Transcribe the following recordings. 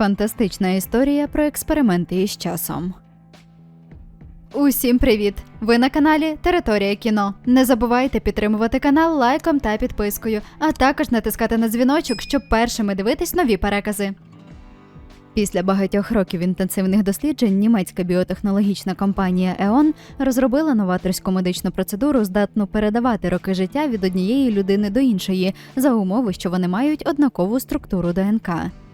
Фантастична історія про експерименти із часом. Усім привіт! Ви на каналі Територія кіно. Не забувайте підтримувати канал лайком та підпискою, а також натискати на дзвіночок, щоб першими дивитись нові перекази. Після багатьох років інтенсивних досліджень німецька біотехнологічна компанія EON розробила новаторську медичну процедуру, здатну передавати роки життя від однієї людини до іншої за умови, що вони мають однакову структуру ДНК.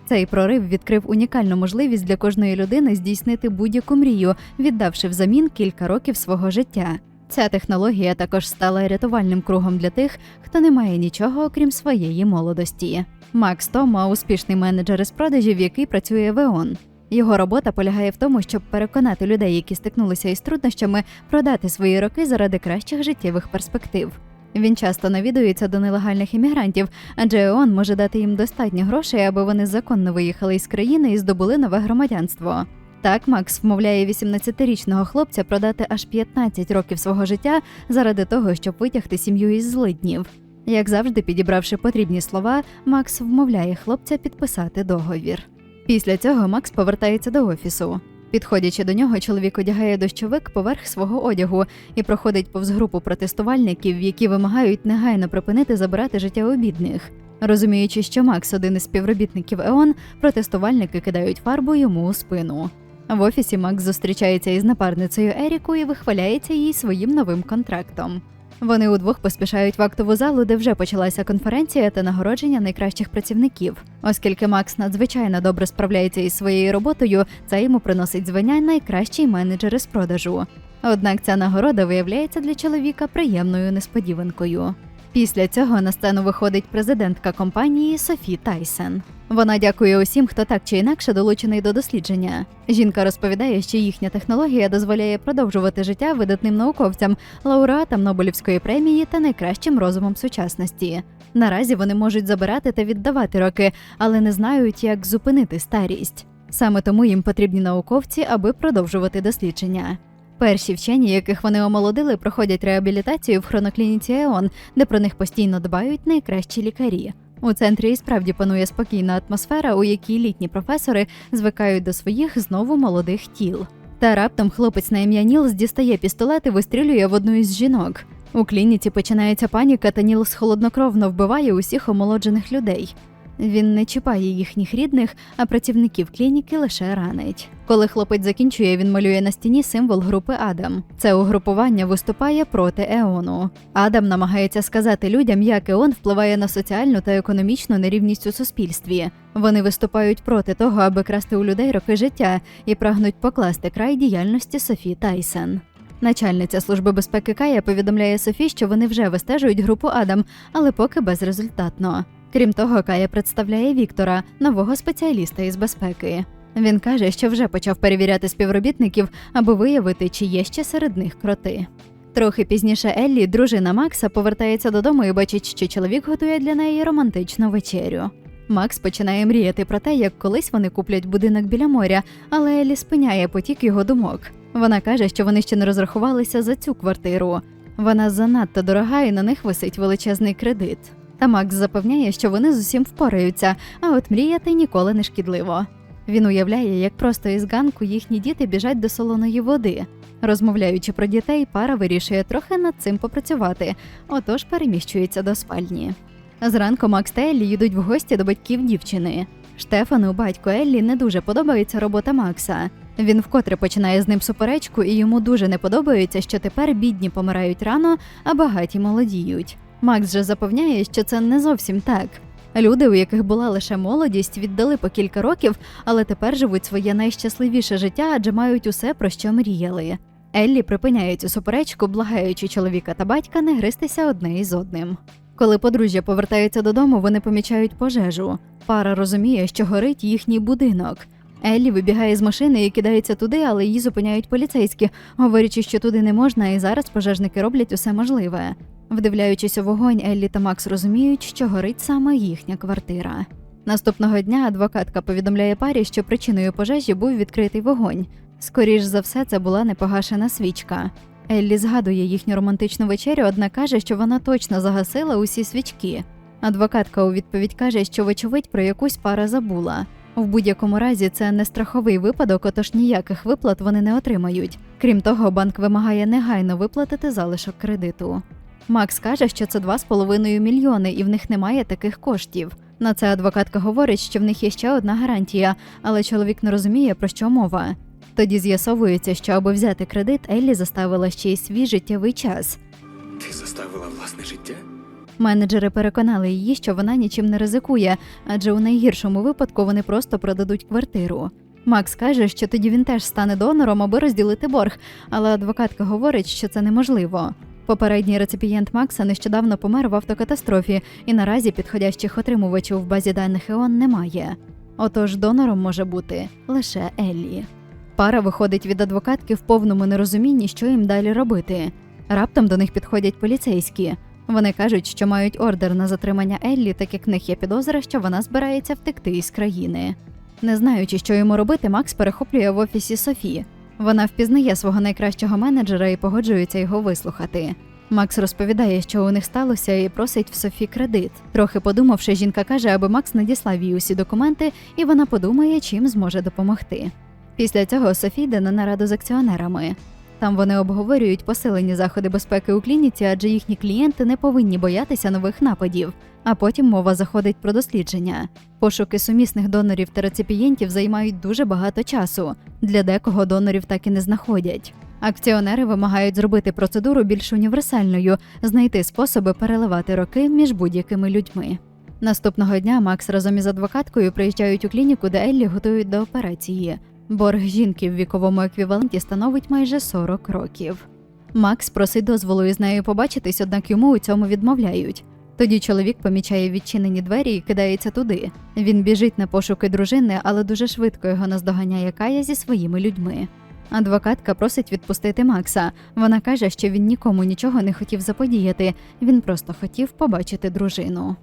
Цей прорив відкрив унікальну можливість для кожної людини здійснити будь-яку мрію, віддавши взамін кілька років свого життя. Ця технологія також стала рятувальним кругом для тих, хто не має нічого окрім своєї молодості. Макс Тома успішний менеджер із продажів, який працює в ЕОН. Його робота полягає в тому, щоб переконати людей, які стикнулися із труднощами, продати свої роки заради кращих життєвих перспектив. Він часто навідується до нелегальних іммігрантів, адже ЕОН може дати їм достатньо грошей, аби вони законно виїхали із країни і здобули нове громадянство. Так, Макс вмовляє 18-річного хлопця продати аж 15 років свого життя заради того, щоб витягти сім'ю із злиднів. Як завжди, підібравши потрібні слова, Макс вмовляє хлопця підписати договір. Після цього Макс повертається до офісу. Підходячи до нього, чоловік одягає дощовик поверх свого одягу і проходить повз групу протестувальників, які вимагають негайно припинити забирати життя у бідних. Розуміючи, що Макс один із співробітників ЕОН, протестувальники кидають фарбу йому у спину. В офісі Макс зустрічається із напарницею Ерікою і вихваляється їй своїм новим контрактом. Вони удвох поспішають в актову залу, де вже почалася конференція та нагородження найкращих працівників. Оскільки Макс надзвичайно добре справляється із своєю роботою, це йому приносить звання найкращий менеджер із продажу. Однак ця нагорода виявляється для чоловіка приємною несподіванкою. Після цього на сцену виходить президентка компанії Софі Тайсен. Вона дякує усім, хто так чи інакше долучений до дослідження. Жінка розповідає, що їхня технологія дозволяє продовжувати життя видатним науковцям, лауреатам Нобелівської премії та найкращим розумом сучасності. Наразі вони можуть забирати та віддавати роки, але не знають, як зупинити старість. Саме тому їм потрібні науковці, аби продовжувати дослідження. Перші вчені, яких вони омолодили, проходять реабілітацію в хроноклініці ЕОН, де про них постійно дбають найкращі лікарі. У центрі і справді панує спокійна атмосфера, у якій літні професори звикають до своїх знову молодих тіл. Та раптом хлопець на ім'я Нілс дістає пістолет і вистрілює в одну із жінок. У клініці починається паніка, та Нілс холоднокровно вбиває усіх омолоджених людей. Він не чіпає їхніх рідних, а працівників клініки лише ранить. Коли хлопець закінчує, він малює на стіні символ групи Адам. Це угрупування виступає проти Еону. Адам намагається сказати людям, як Еон впливає на соціальну та економічну нерівність у суспільстві. Вони виступають проти того, аби красти у людей роки життя і прагнуть покласти край діяльності Софі Тайсен. Начальниця служби безпеки Кая повідомляє Софі, що вони вже вистежують групу Адам, але поки безрезультатно. Крім того, Кая представляє Віктора, нового спеціаліста із безпеки. Він каже, що вже почав перевіряти співробітників, аби виявити, чи є ще серед них кроти. Трохи пізніше Еллі, дружина Макса, повертається додому і бачить, що чоловік готує для неї романтичну вечерю. Макс починає мріяти про те, як колись вони куплять будинок біля моря, але Еллі спиняє потік його думок. Вона каже, що вони ще не розрахувалися за цю квартиру. Вона занадто дорога і на них висить величезний кредит. Та Макс запевняє, що вони з усім впораються, а от мріяти ніколи не шкідливо. Він уявляє, як просто із ганку їхні діти біжать до солоної води. Розмовляючи про дітей, пара вирішує трохи над цим попрацювати, отож переміщується до спальні. Зранку Макс та Еллі йдуть в гості до батьків дівчини. Штефану, батько Еллі, не дуже подобається робота Макса. Він вкотре починає з ним суперечку, і йому дуже не подобається, що тепер бідні помирають рано, а багаті молодіють. Макс же запевняє, що це не зовсім так. Люди, у яких була лише молодість, віддали по кілька років, але тепер живуть своє найщасливіше життя, адже мають усе, про що мріяли. Еллі припиняє цю суперечку, благаючи чоловіка та батька не гристися одне із одним. Коли подружжя повертаються додому, вони помічають пожежу. Пара розуміє, що горить їхній будинок. Еллі вибігає з машини і кидається туди, але її зупиняють поліцейські, говорячи, що туди не можна, і зараз пожежники роблять усе можливе. Вдивляючись у вогонь, Еллі та Макс розуміють, що горить саме їхня квартира. Наступного дня адвокатка повідомляє парі, що причиною пожежі був відкритий вогонь. Скоріш за все, це була непогашена свічка. Еллі згадує їхню романтичну вечерю, однак каже, що вона точно загасила усі свічки. Адвокатка у відповідь каже, що вочевидь про якусь пара забула. В будь-якому разі це не страховий випадок, отож ніяких виплат вони не отримають. Крім того, банк вимагає негайно виплатити залишок кредиту. Макс каже, що це 2,5 мільйони, і в них немає таких коштів. На це адвокатка говорить, що в них є ще одна гарантія, але чоловік не розуміє, про що мова. Тоді з'ясовується, що аби взяти кредит, Еллі заставила ще й свій життєвий час. Ти заставила власне життя? Менеджери переконали її, що вона нічим не ризикує, адже у найгіршому випадку вони просто продадуть квартиру. Макс каже, що тоді він теж стане донором, аби розділити борг, але адвокатка говорить, що це неможливо. Попередній реципієнт Макса нещодавно помер в автокатастрофі, і наразі підходящих отримувачів в базі даних ЕОН немає. Отож, донором може бути лише Еллі. Пара виходить від адвокатки в повному нерозумінні, що їм далі робити. Раптом до них підходять поліцейські. Вони кажуть, що мають ордер на затримання Еллі, так як в них є підозра, що вона збирається втекти із країни. Не знаючи, що йому робити, Макс перехоплює в офісі Софі. Вона впізнає свого найкращого менеджера і погоджується його вислухати. Макс розповідає, що у них сталося, і просить в Софі кредит. Трохи подумавши, жінка каже, аби Макс надіслав їй усі документи, і вона подумає, чим зможе допомогти. Після цього Софі йде на нараду з акціонерами. Там вони обговорюють посилені заходи безпеки у клініці, адже їхні клієнти не повинні боятися нових нападів. А потім мова заходить про дослідження. Пошуки сумісних донорів та реципієнтів займають дуже багато часу. Для декого донорів так і не знаходять. Акціонери вимагають зробити процедуру більш універсальною, знайти способи переливати роки між будь-якими людьми. Наступного дня Макс разом із адвокаткою приїжджають у клініку, де Еллі готують до операції. Борг жінки в віковому еквіваленті становить майже 40 років. Макс просить дозволу із нею побачитись, однак йому у цьому відмовляють. Тоді чоловік помічає відчинені двері і кидається туди. Він біжить на пошуки дружини, але дуже швидко його наздоганяє Кая зі своїми людьми. Адвокатка просить відпустити Макса. Вона каже, що він нікому нічого не хотів заподіяти, він просто хотів побачити дружину.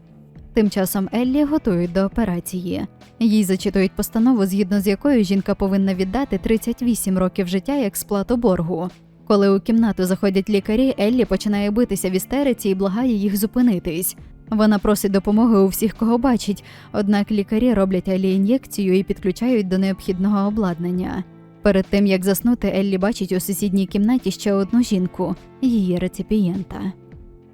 Тим часом Еллі готують до операції. Їй зачитують постанову, згідно з якою жінка повинна віддати 38 років життя як сплату боргу. Коли у кімнату заходять лікарі, Еллі починає битися в істериці і благає їх зупинитись. Вона просить допомоги у всіх, кого бачить, однак лікарі роблять Еллі ін'єкцію і підключають до необхідного обладнання. Перед тим як заснути, Еллі бачить у сусідній кімнаті ще одну жінку, її реципієнта.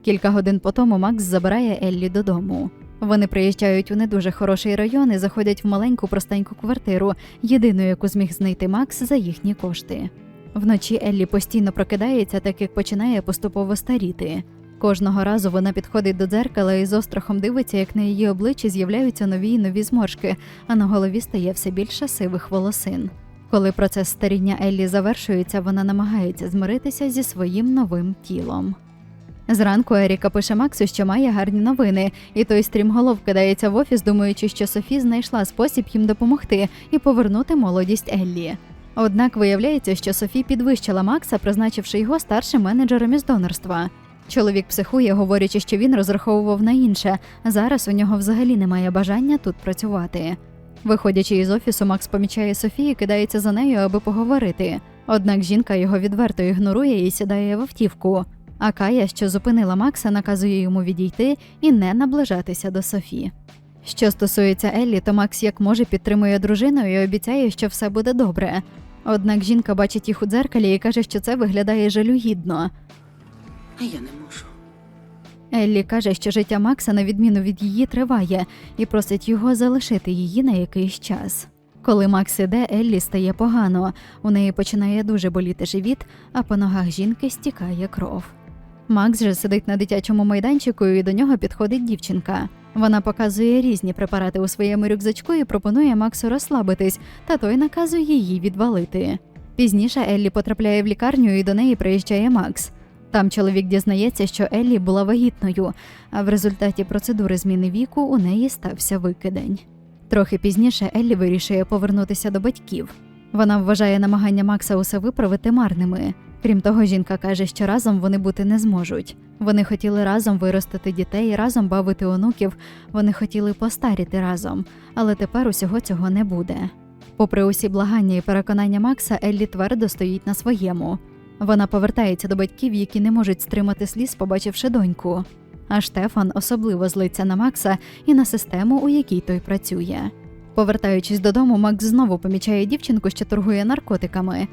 Кілька годин по тому Макс забирає Еллі додому. Вони приїжджають у не дуже хороший район і заходять в маленьку простеньку квартиру, єдину, яку зміг знайти Макс за їхні кошти. Вночі Еллі постійно прокидається, так як починає поступово старіти. Кожного разу вона підходить до дзеркала і з острахом дивиться, як на її обличчі з'являються нові й нові зморшки, а на голові стає все більше сивих волосин. Коли процес старіння Еллі завершується, вона намагається змиритися зі своїм новим тілом. Зранку Еріка пише Максу, що має гарні новини, і той стрімголов кидається в офіс, думаючи, що Софі знайшла спосіб їм допомогти і повернути молодість Еллі. Однак виявляється, що Софі підвищила Макса, призначивши його старшим менеджером із донорства. Чоловік психує, говорячи, що він розраховував на інше. Зараз у нього взагалі немає бажання тут працювати. Виходячи із офісу, Макс помічає Софію, кидається за нею, аби поговорити. Однак жінка його відверто ігнорує і сідає в автівку. А Кая, що зупинила Макса, наказує йому відійти і не наближатися до Софі. Що стосується Еллі, то Макс як може підтримує дружину і обіцяє, що все буде добре. Однак жінка бачить їх у дзеркалі і каже, що це виглядає жалюгідно. А я не можу. Еллі каже, що життя Макса, на відміну від її, триває, і просить його залишити її на якийсь час. Коли Макс іде, Еллі стає погано. У неї починає дуже боліти живіт, а по ногах жінки стікає кров. Макс же сидить на дитячому майданчику, і до нього підходить дівчинка. Вона показує різні препарати у своєму рюкзачку і пропонує Максу розслабитись, та той наказує її відвалити. Пізніше Еллі потрапляє в лікарню і до неї приїжджає Макс. Там чоловік дізнається, що Еллі була вагітною, а в результаті процедури зміни віку у неї стався викидень. Трохи пізніше Еллі вирішує повернутися до батьків. Вона вважає намагання Макса усе виправити марними. Крім того, жінка каже, що разом вони бути не зможуть. Вони хотіли разом виростити дітей, разом бавити онуків, вони хотіли постаріти разом, але тепер усього цього не буде. Попри усі благання і переконання Макса, Еллі твердо стоїть на своєму. Вона повертається до батьків, які не можуть стримати сліз, побачивши доньку. А Штефан особливо злиться на Макса і на систему, у якій той працює. Повертаючись додому, Макс знову помічає дівчинку, що торгує наркотиками.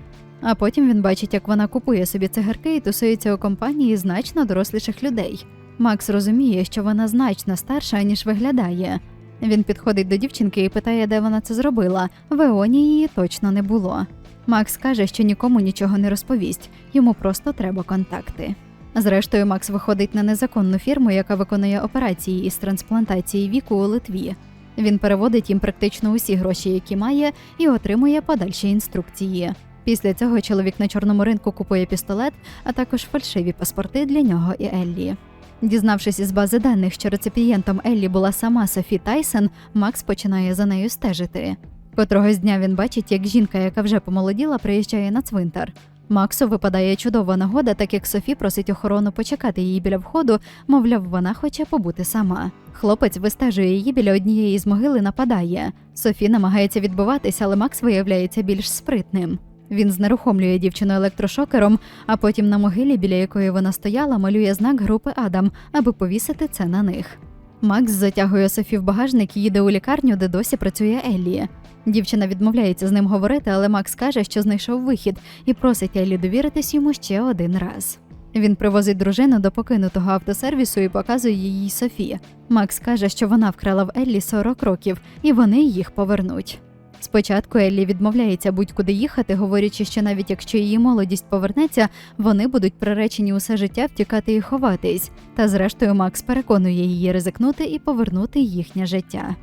А потім він бачить, як вона купує собі цигарки і тусується у компанії значно доросліших людей. Макс розуміє, що вона значно старша, ніж виглядає. Він підходить до дівчинки і питає, де вона це зробила. В Еоні її точно не було. Макс каже, що нікому нічого не розповість, йому просто треба контакти. Зрештою, Макс виходить на незаконну фірму, яка виконує операції із трансплантації віку у Литві. Він переводить їм практично усі гроші, які має, і отримує подальші інструкції. Після цього чоловік на чорному ринку купує пістолет, а також фальшиві паспорти для нього і Еллі. Дізнавшись із бази даних, що реципієнтом Еллі була сама Софі Тайсон, Макс починає за нею стежити. Котрогось дня він бачить, як жінка, яка вже помолоділа, приїжджає на цвинтар. Максу випадає чудова нагода, так як Софі просить охорону почекати її біля входу, мовляв, вона хоче побути сама. Хлопець вистежує її біля однієї з могил і нападає. Софі намагається відбиватися, але Макс виявляється більш спритним. Він знерухомлює дівчину електрошокером, а потім на могилі, біля якої вона стояла, малює знак групи Адам, аби повісити це на них. Макс затягує Софі в багажник і їде у лікарню, де досі працює Еллі. Дівчина відмовляється з ним говорити, але Макс каже, що знайшов вихід і просить Еллі довіритись йому ще один раз. Він привозить дружину до покинутого автосервісу і показує їй Софі. Макс каже, що вона вкрала в Еллі 40 років, і вони їх повернуть. Спочатку Еллі відмовляється будь-куди їхати, говорячи, що навіть якщо її молодість повернеться, вони будуть приречені усе життя втікати і ховатись. Та зрештою Макс переконує її ризикнути і повернути їхнє життя.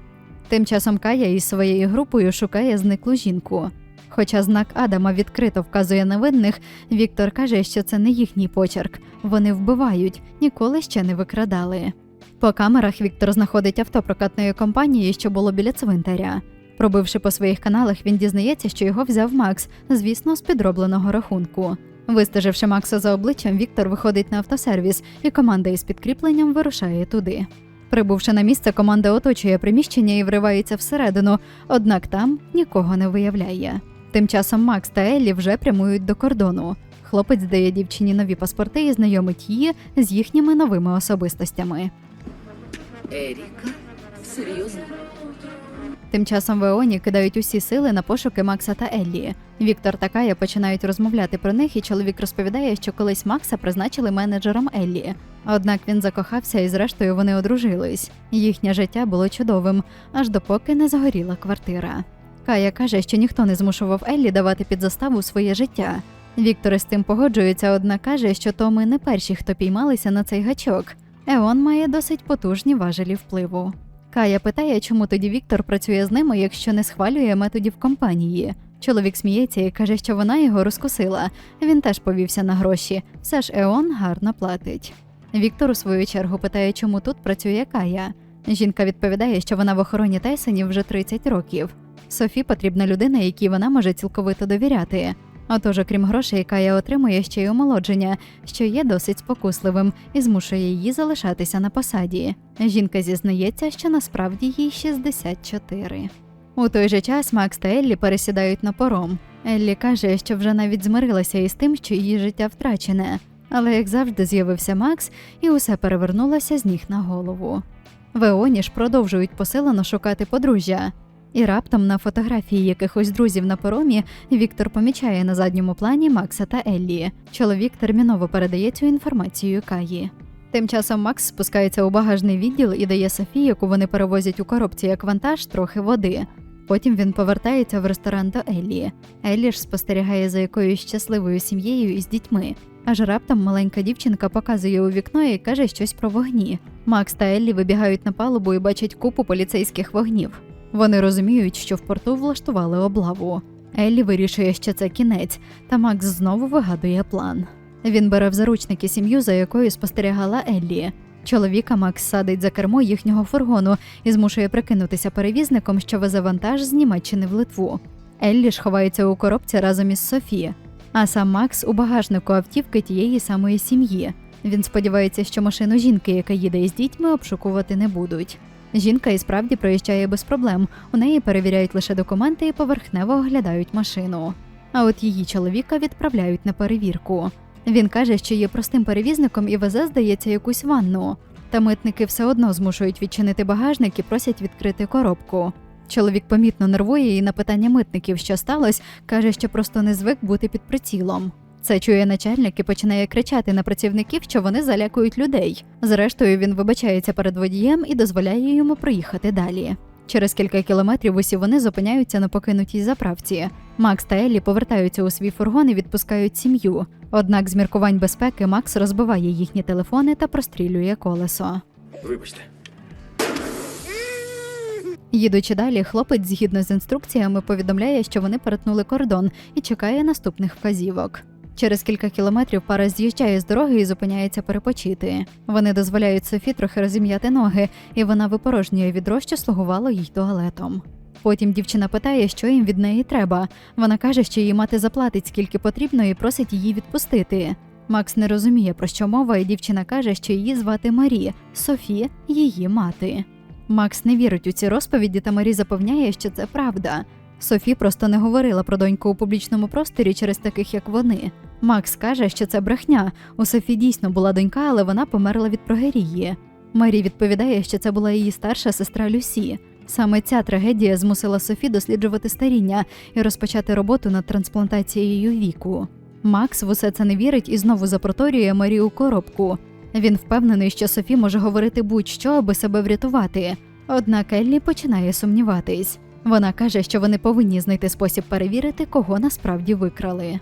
Тим часом Кая із своєю групою шукає зниклу жінку. Хоча знак Адама відкрито вказує на винних, Віктор каже, що це не їхній почерк. Вони вбивають, ніколи ще не викрадали. По камерах Віктор знаходить авто прокатної компанії, що було біля цвинтаря. Пробивши по своїх каналах, він дізнається, що його взяв Макс, звісно, з підробленого рахунку. Вистеживши Макса за обличчям, Віктор виходить на автосервіс, і команда із підкріпленням вирушає туди. Прибувши на місце, команда оточує приміщення і вривається всередину, однак там нікого не виявляє. Тим часом Макс та Еллі вже прямують до кордону. Хлопець дає дівчині нові паспорти і знайомить її з їхніми новими особистостями. Еріка? Серйозно? Тим часом в Еоні кидають усі сили на пошуки Макса та Еллі. Віктор та Кая починають розмовляти про них, і чоловік розповідає, що колись Макса призначили менеджером Еллі. Однак він закохався і зрештою вони одружились. Їхнє життя було чудовим, аж допоки не згоріла квартира. Кая каже, що ніхто не змушував Еллі давати під заставу своє життя. Віктор із тим погоджується, однак каже, що то ми не перші, хто піймалися на цей гачок. Еон має досить потужні важелі впливу. Кая питає, чому тоді Віктор працює з ними, якщо не схвалює методів компанії. Чоловік сміється і каже, що вона його розкусила. Він теж повівся на гроші. Все ж Еон гарно платить. Віктор у свою чергу питає, чому тут працює Кая. Жінка відповідає, що вона в охороні Тайсонів вже 30 років. Софі потрібна людина, якій вона може цілковито довіряти. Отож, окрім грошей, Кая отримує ще й омолодження, що є досить спокусливим і змушує її залишатися на посаді. Жінка зізнається, що насправді їй 64. У той же час Макс та Еллі пересідають на пором. Еллі каже, що вже навіть змирилася із тим, що її життя втрачене. Але як завжди з'явився Макс, і усе перевернулося з ніг на голову. В Еоні ж продовжують посилено шукати подружжя. І раптом на фотографії якихось друзів на поромі Віктор помічає на задньому плані Макса та Еллі. Чоловік терміново передає цю інформацію Каї. Тим часом Макс спускається у багажний відділ і дає Софі, яку вони перевозять у коробці як вантаж, трохи води. Потім він повертається в ресторан до Еллі. Еллі ж спостерігає за якоюсь щасливою сім'єю із дітьми. Аж раптом маленька дівчинка показує у вікно і каже щось про вогні. Макс та Еллі вибігають на палубу і бачать купу поліцейських вогнів. Вони розуміють, що в порту влаштували облаву. Еллі вирішує, що це кінець, та Макс знову вигадує план. Він бере в заручники сім'ю, за якою спостерігала Еллі. Чоловіка Макс садить за кермо їхнього фургону і змушує прикинутися перевізником, що везе вантаж з Німеччини в Литву. Еллі ж ховається у коробці разом із Софі, а сам Макс у багажнику автівки тієї самої сім'ї. Він сподівається, що машину жінки, яка їде із дітьми, обшукувати не будуть. Жінка і справді проїжджає без проблем. У неї перевіряють лише документи і поверхнево оглядають машину. А от її чоловіка відправляють на перевірку. Він каже, що є простим перевізником і везе, здається, якусь ванну. Та митники все одно змушують відчинити багажник і просять відкрити коробку. Чоловік помітно нервує і на питання митників, що сталося, каже, що просто не звик бути під прицілом. Це чує начальник і починає кричати на працівників, що вони залякують людей. Зрештою, він вибачається перед водієм і дозволяє йому проїхати далі. Через кілька кілометрів усі вони зупиняються на покинутій заправці. Макс та Еллі повертаються у свій фургон і відпускають сім'ю. Однак з міркувань безпеки Макс розбиває їхні телефони та прострілює колесо. Вибачте. Їдучи далі, хлопець згідно з інструкціями повідомляє, що вони перетнули кордон і чекає наступних вказівок. Через кілька кілометрів пара з'їжджає з дороги і зупиняється перепочити. Вони дозволяють Софі трохи розім'яти ноги, і вона випорожнює відро, що слугувало їй туалетом. Потім дівчина питає, що їм від неї треба. Вона каже, що її мати заплатить скільки потрібно, і просить її відпустити. Макс не розуміє, про що мова, і дівчина каже, що її звати Марі, Софі її мати. Макс не вірить у ці розповіді, та Марі запевняє, що це правда. Софі просто не говорила про доньку у публічному просторі через таких, як вони. Макс каже, що це брехня. У Софі дійсно була донька, але вона померла від прогерії. Марі відповідає, що це була її старша сестра Люсі. Саме ця трагедія змусила Софі досліджувати старіння і розпочати роботу над трансплантацією віку. Макс в усе це не вірить і знову запроторює Марі у коробку. Він впевнений, що Софі може говорити будь-що, аби себе врятувати. Однак Еллі починає сумніватись. Вона каже, що вони повинні знайти спосіб перевірити, кого насправді викрали.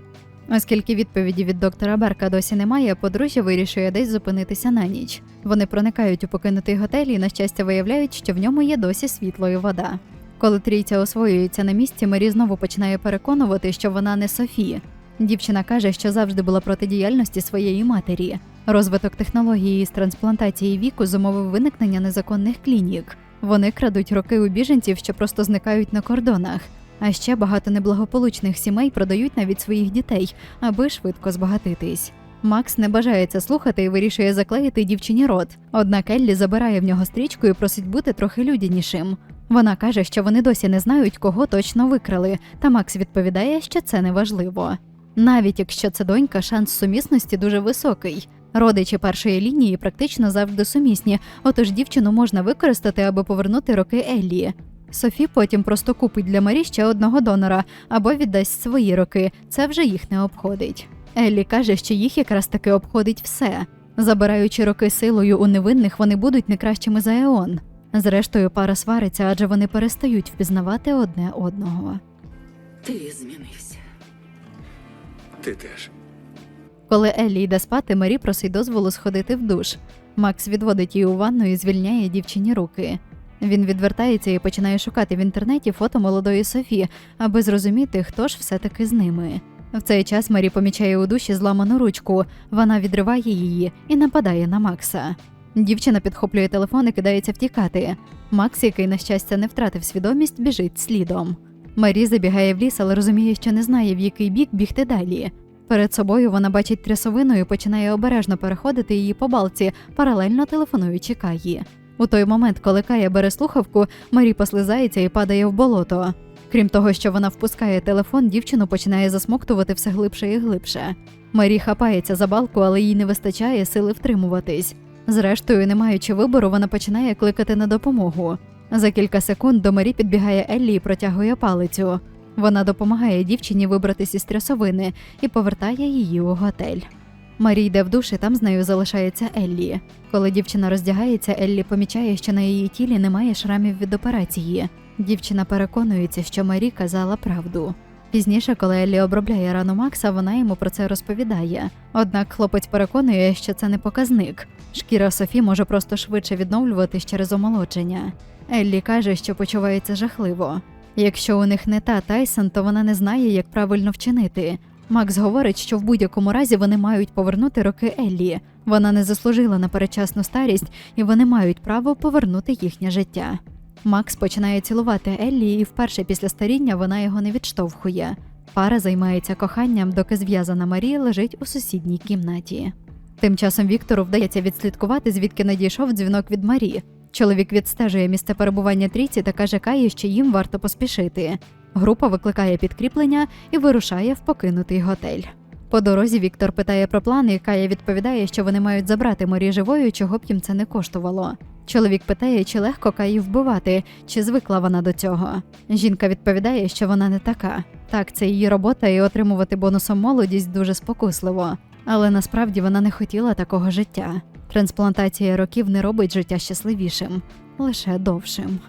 Оскільки відповіді від доктора Берка досі немає, подружжя вирішує десь зупинитися на ніч. Вони проникають у покинутий готель і, на щастя, виявляють, що в ньому є досі світло і вода. Коли трійця освоюється на місці, Мері знову починає переконувати, що вона не Софі. Дівчина каже, що завжди була проти діяльності своєї матері. Розвиток технології з трансплантації віку зумовив виникнення незаконних клінік. Вони крадуть роки у біженців, що просто зникають на кордонах. А ще багато неблагополучних сімей продають навіть своїх дітей, аби швидко збагатитись. Макс не бажає це слухати і вирішує заклеїти дівчині рот. Однак Еллі забирає в нього стрічку і просить бути трохи людянішим. Вона каже, що вони досі не знають, кого точно викрали, та Макс відповідає, що це не важливо. Навіть якщо це донька, шанс сумісності дуже високий. Родичі першої лінії практично завжди сумісні, отож дівчину можна використати, аби повернути роки Еллі. Софі потім просто купить для Марі ще одного донора або віддасть свої роки. Це вже їх не обходить. Еллі каже, що їх якраз таки обходить все. Забираючи роки силою у невинних, вони будуть не кращими за Еон. Зрештою, пара свариться, адже вони перестають впізнавати одне одного. Ти змінився. Ти теж. Коли Еллі йде спати, Марі просить дозволу сходити в душ. Макс відводить її у ванну і звільняє дівчині руки. Він відвертається і починає шукати в інтернеті фото молодої Софі, аби зрозуміти, хто ж все-таки з ними. В цей час Марі помічає у душі зламану ручку. Вона відриває її і нападає на Макса. Дівчина підхоплює телефон і кидається втікати. Макс, який, на щастя, не втратив свідомість, біжить слідом. Марі забігає в ліс, але розуміє, що не знає, в який бік бігти далі. Перед собою вона бачить трясовину і починає обережно переходити її по балці, паралельно телефонуючи Каї. У той момент, коли Кая бере слухавку, Марі послизається і падає в болото. Крім того, що вона впускає телефон, дівчину починає засмоктувати все глибше і глибше. Марі хапається за балку, але їй не вистачає сили втримуватись. Зрештою, не маючи вибору, вона починає кликати на допомогу. За кілька секунд до Марі підбігає Еллі і протягує палицю. Вона допомагає дівчині вибратись із трясовини і повертає її у готель. Марі йде в душ, і там з нею залишається Еллі. Коли дівчина роздягається, Еллі помічає, що на її тілі немає шрамів від операції. Дівчина переконується, що Марі казала правду. Пізніше, коли Еллі обробляє рану Макса, вона йому про це розповідає. Однак хлопець переконує, що це не показник. Шкіра Софі може просто швидше відновлюватись через омолодження. Еллі каже, що почувається жахливо. Якщо у них не та Тайсон, то вона не знає, як правильно вчинити. Макс говорить, що в будь-якому разі вони мають повернути роки Еллі. Вона не заслужила на передчасну старість, і вони мають право повернути їхнє життя. Макс починає цілувати Еллі, і вперше після старіння вона його не відштовхує. Пара займається коханням, доки зв'язана Марія лежить у сусідній кімнаті. Тим часом Віктору вдається відслідкувати, звідки надійшов дзвінок від Марі. Чоловік відстежує місце перебування трійці та каже Каї, що їм варто поспішити. Група викликає підкріплення і вирушає в покинутий готель. По дорозі Віктор питає про плани, і Кая відповідає, що вони мають забрати Марі живою, чого б їм це не коштувало. Чоловік питає, чи легко Каї вбивати, чи звикла вона до цього. Жінка відповідає, що вона не така. Так, це її робота, і отримувати бонусом молодість дуже спокусливо. Але насправді вона не хотіла такого життя. Трансплантація років не робить життя щасливішим, лише довшим.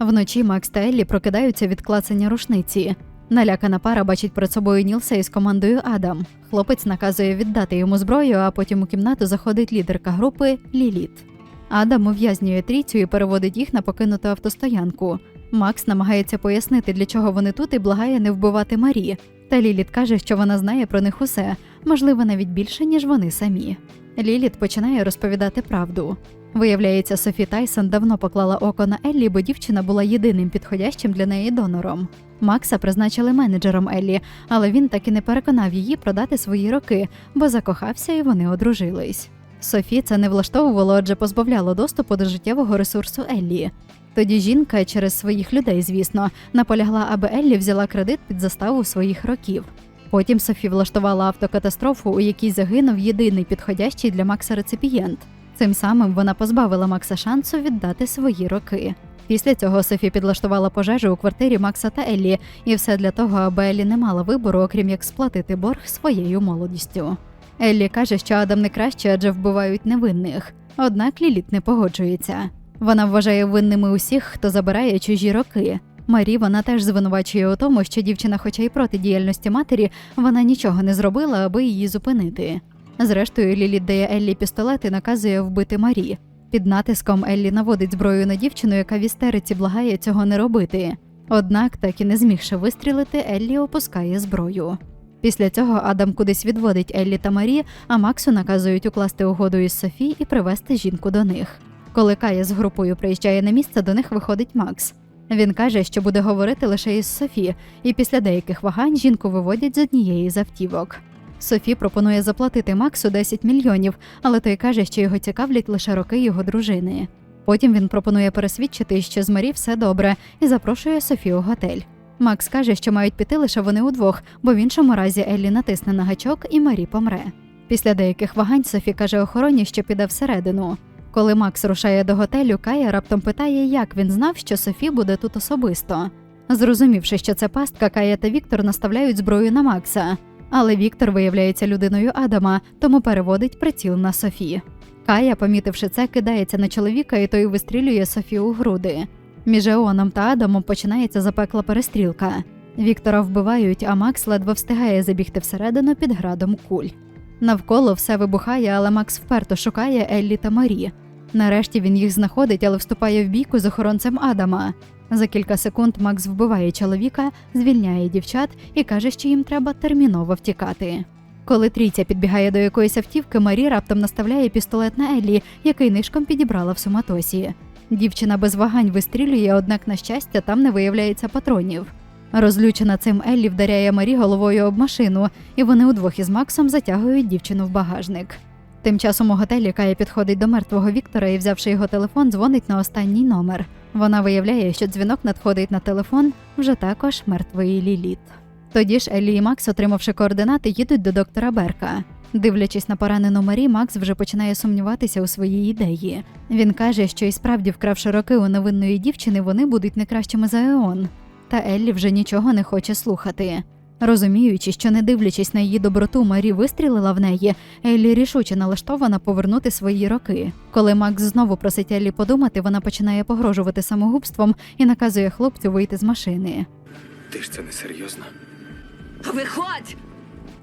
Вночі Макс та Еллі прокидаються від клацання рушниці. Налякана пара бачить перед собою Нілса із командою Адам. Хлопець наказує віддати йому зброю, а потім у кімнату заходить лідерка групи Ліліт. Адам ув'язнює трійцю і переводить їх на покинуту автостоянку. Макс намагається пояснити, для чого вони тут, і благає не вбивати Марі. Та Ліліт каже, що вона знає про них усе, можливо, навіть більше, ніж вони самі. Ліліт починає розповідати правду. Виявляється, Софі Тайсон давно поклала око на Еллі, бо дівчина була єдиним підходящим для неї донором. Макса призначили менеджером Еллі, але він так і не переконав її продати свої роки, бо закохався і вони одружились. Софі це не влаштовувало, адже позбавляло доступу до життєвого ресурсу Еллі. Тоді жінка через своїх людей, звісно, наполягла, аби Еллі взяла кредит під заставу своїх років. Потім Софі влаштувала автокатастрофу, у якій загинув єдиний підходящий для Макса реципієнт. Цим самим вона позбавила Макса шансу віддати свої роки. Після цього Софі підлаштувала пожежу у квартирі Макса та Еллі, і все для того, аби Еллі не мала вибору, окрім як сплатити борг своєю молодістю. Еллі каже, що Адам не краще, адже вбивають невинних. Однак Ліліт не погоджується. Вона вважає винними усіх, хто забирає чужі роки. Марі вона теж звинувачує у тому, що дівчина, хоча й проти діяльності матері, вона нічого не зробила, аби її зупинити. Зрештою, Ліліт дає Еллі пістолет і наказує вбити Марі. Під натиском Еллі наводить зброю на дівчину, яка в істериці благає цього не робити. Однак, так і не змігши вистрілити, Еллі опускає зброю. Після цього Адам кудись відводить Еллі та Марі, а Максу наказують укласти угоду із Софі і привезти жінку до них. Коли Кая з групою приїжджає на місце, до них виходить Макс. Він каже, що буде говорити лише із Софі, і після деяких вагань жінку виводять з однієї з автівок. Софі пропонує заплатити Максу 10 мільйонів, але той каже, що його цікавлять лише роки його дружини. Потім він пропонує пересвідчити, що з Марі все добре, і запрошує Софі у готель. Макс каже, що мають піти лише вони удвох, бо в іншому разі Еллі натисне на гачок і Марі помре. Після деяких вагань Софі каже охороні, що піде всередину. Коли Макс рушає до готелю, Кая раптом питає, як він знав, що Софі буде тут особисто. Зрозумівши, що це пастка, Кая та Віктор наставляють зброю на Макса. Але Віктор виявляється людиною Адама, тому переводить приціл на Софі. Кая, помітивши це, кидається на чоловіка, і той вистрілює Софі у груди. Між Еоном та Адамом починається запекла перестрілка. Віктора вбивають, а Макс ледве встигає забігти всередину під градом куль. Навколо все вибухає, але Макс вперто шукає Еллі та Марі. Нарешті він їх знаходить, але вступає в бійку з охоронцем Адама. За кілька секунд Макс вбиває чоловіка, звільняє дівчат і каже, що їм треба терміново втікати. Коли трійця підбігає до якоїсь автівки, Марі раптом наставляє пістолет на Еллі, який нишком підібрала в суматосі. Дівчина без вагань вистрілює, однак, на щастя, там не виявляється патронів. Розлючена цим Еллі вдаряє Марі головою об машину, і вони удвох із Максом затягують дівчину в багажник. Тим часом у готелі Кая підходить до мертвого Віктора і, взявши його телефон, дзвонить на останній номер. Вона виявляє, що дзвінок надходить на телефон вже також мертвої Ліліт. Тоді ж Еллі і Макс, отримавши координати, їдуть до доктора Берка. Дивлячись на поранену Марі, Макс вже починає сумніватися у своїй ідеї. Він каже, що і справді, вкравши роки у невинної дівчини, вони будуть не кращими за Еон. Та Еллі вже нічого не хоче слухати. Розуміючи, що не дивлячись на її доброту, Марі вистрілила в неї, Еллі рішуче налаштована повернути свої роки. Коли Макс знову просить Еллі подумати, вона починає погрожувати самогубством і наказує хлопцю вийти з машини. Ти ж це не серйозно. Виходь!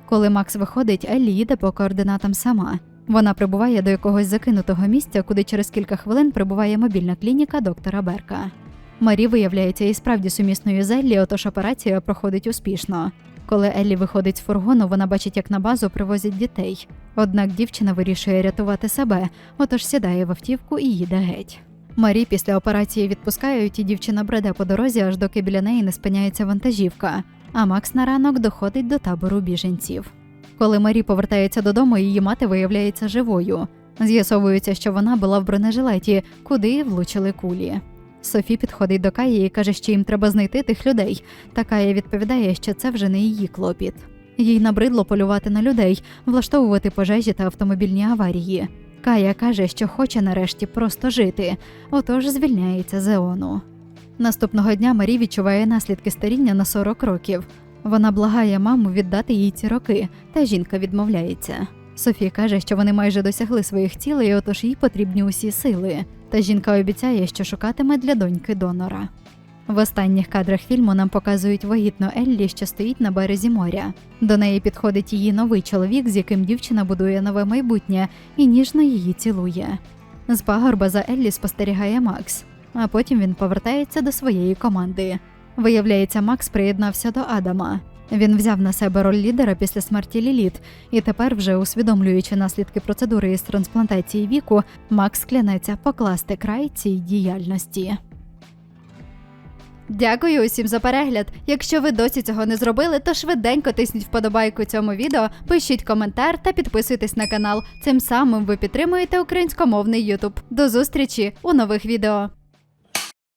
Коли Макс виходить, Еллі їде по координатам сама. Вона прибуває до якогось закинутого місця, куди через кілька хвилин прибуває мобільна клініка доктора Берка. Марі виявляється і справді сумісною з Еллі, отож операція проходить успішно. Коли Еллі виходить з фургону, вона бачить, як на базу привозять дітей. Однак дівчина вирішує рятувати себе, отож сідає в автівку і їде геть. Марі після операції відпускають, і дівчина бреде по дорозі, аж доки біля неї не спиняється вантажівка. А Макс на ранок доходить до табору біженців. Коли Марі повертається додому, її мати виявляється живою. З'ясовується, що вона була в бронежилеті, куди влучили кулі. Софі підходить до Каї і каже, що їм треба знайти тих людей. Та Кая відповідає, що це вже не її клопіт. Їй набридло полювати на людей, влаштовувати пожежі та автомобільні аварії. Кая каже, що хоче нарешті просто жити, отож звільняється з Еону. Наступного дня Марі відчуває наслідки старіння на 40 років. Вона благає маму віддати їй ці роки, та жінка відмовляється. Софія каже, що вони майже досягли своїх цілей, отож їй потрібні усі сили. Та жінка обіцяє, що шукатиме для доньки донора. В останніх кадрах фільму нам показують вагітну Еллі, що стоїть на березі моря. До неї підходить її новий чоловік, з яким дівчина будує нове майбутнє, і ніжно її цілує. З пагорба за Еллі спостерігає Макс, а потім він повертається до своєї команди. Виявляється, Макс приєднався до Адама. Він взяв на себе роль лідера після смерті Ліліт, і тепер, вже усвідомлюючи наслідки процедури із трансплантації віку, Макс клянеться покласти край цій діяльності. Дякую усім за перегляд. Якщо ви досі цього не зробили, то швиденько тисніть вподобайку цьому відео, пишіть коментар та підписуйтесь на канал. Цим самим ви підтримуєте українськомовний Ютуб. До зустрічі у нових відео.